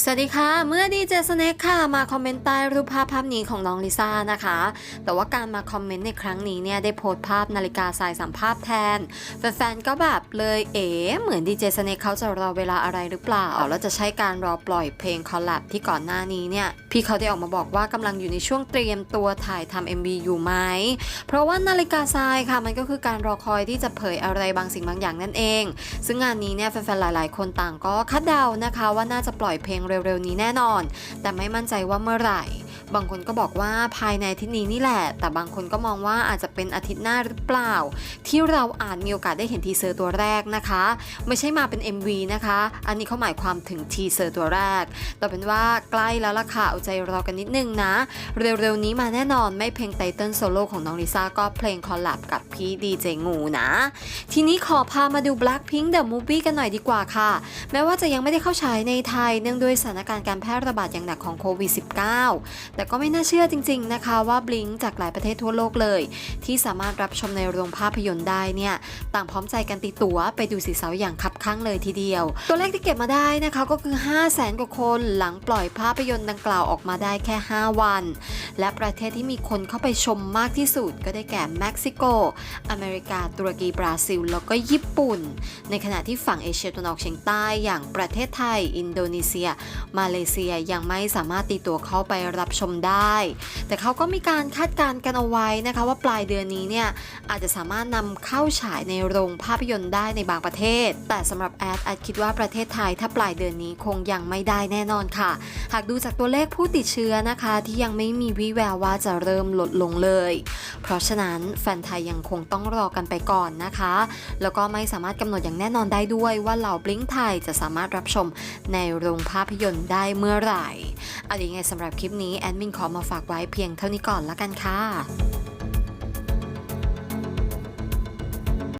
สวัสดีค่ะ เมื่อดีเจสเน็กค่ะ มาคอมเมนต์ใต้รูปภาพภาพนี้ของน้องลิซ่านะคะ แต่ว่าการมาคอมเมนต์ในครั้งนี้เนี่ย ได้โพสต์ภาพนาฬิกาสายสัมภาพแทน แฟนๆ ก็แบบเลยเอ๋เหมือนดีเจสเน็กเขาจะรอเวลาอะไรหรือเปล่า แล้วจะใช้การรอปล่อยเพลงคอลแลบที่ก่อนหน้านี้เนี่ย พี่เขาได้ออกมาบอกว่ากำลังอยู่ในช่วงเตรียมตัวถ่ายทำ MV อยู่ไหม เพราะว่านาฬิกาทรายค่ะ มันก็คือการรอคอยที่จะเผยอะไรบางสิ่งบางอย่างนั่นเอง ซึ่งงานนี้เนี่ยแฟนๆ หลาย ๆ คนต่างก็คาดเดานะคะว่าน่าจะปล่อยเพลงเร็วๆนี้แน่นอน แต่ไม่มั่นใจว่าเมื่อไหร่ บางคนก็บอกว่าภายในอาทิตย์นี้นี่แหละ แต่บางคนก็มองว่าอาจจะเป็นอาทิตย์หน้าหรือเปล่า ที่เราอาจมีโอกาสได้เห็นทีเซอร์ตัวแรกนะคะ ไม่ใช่มาเป็น MV นะคะ อันนี้เขาหมายความถึงทีเซอร์ตัวแรก แต่เป็นว่าใกล้แล้วล่ะค่ะ เอาใจรอกันนิดนึงนะ เร็วๆนี้มาแน่นอนไม่เพลงไตเติ้ลโซโล่ของน้องลิซ่าก็เพลงคอลแลบกับพี่ดีเจงูนะ ทีนี้ขอพามาดู Blackpink The Movie กันหน่อยดีกว่าค่ะ แม้ว่าจะยังไม่ได้เข้าฉายในไทย เนื่องด้วยสถานการณ์การแพร่ระบาดอย่างหนักของโควิด -19 แต่ก็ไม่น่าเชื่อจริง ๆ นะคะว่า Blink จากหลายประเทศทั่วโลกเลย ที่สามารถรับชมในโรงภาพยนตร์ได้เนี่ย ต่างพร้อมใจกันตีตั๋วไปดูสีเสาอย่างคับข้างเลยทีเดียว ตัวเลขที่เก็บมาได้นะคะก็คือ 5 0 0แสนกว่าคนหลังปล่อยภาพยนตร์ดังกล่าวออกมาได้แค่ 5 วัน และประเทศที่มีคนเข้าไปชมมากที่สุดก็ได้แก่เม็กซิโกอเมริกา ตุรกี บราซิล แล้วก็ญี่ปุ่น ในขณะที่ฝั่งเอเชียตะวันออกเฉียงใต้อย่างประเทศไทย อินโดนีเซีย มาเลเซียยังไม่สามารถตีตัวเข้าไปรับชมได้ แต่เขาก็มีการคาดการณ์กันเอาไว้นะคะว่าปลายเดือนนี้เนี่ยอาจจะสามารถนำเข้าฉายในโรงภาพยนตร์ได้ในบางประเทศ แต่สำหรับแอดแอดคิดว่าประเทศไทยถ้าปลายเดือนนี้คงยังไม่ได้แน่นอนค่ะ หากดูจากตัวเลขผู้ติดเชื้อนะคะ ที่ยังไม่มีวิแววว่าจะเริ่มลดลงเลย เพราะฉะนั้นแฟนไทยยังคงงต้องรอกันไปก่อนนะคะ แล้วก็ไม่สามารถกำหนดอย่างแน่นอนได้ด้วยว่าเหล่าบลิงไทยจะสามารถรับชมในโรงภาพยนตร์ได้เมื่อไหร่อาอย่างไงสำหรับคลิปนี้แอดมินขอมาฝากไว้เพียงเท่านี้ก่อนละกันค่ะ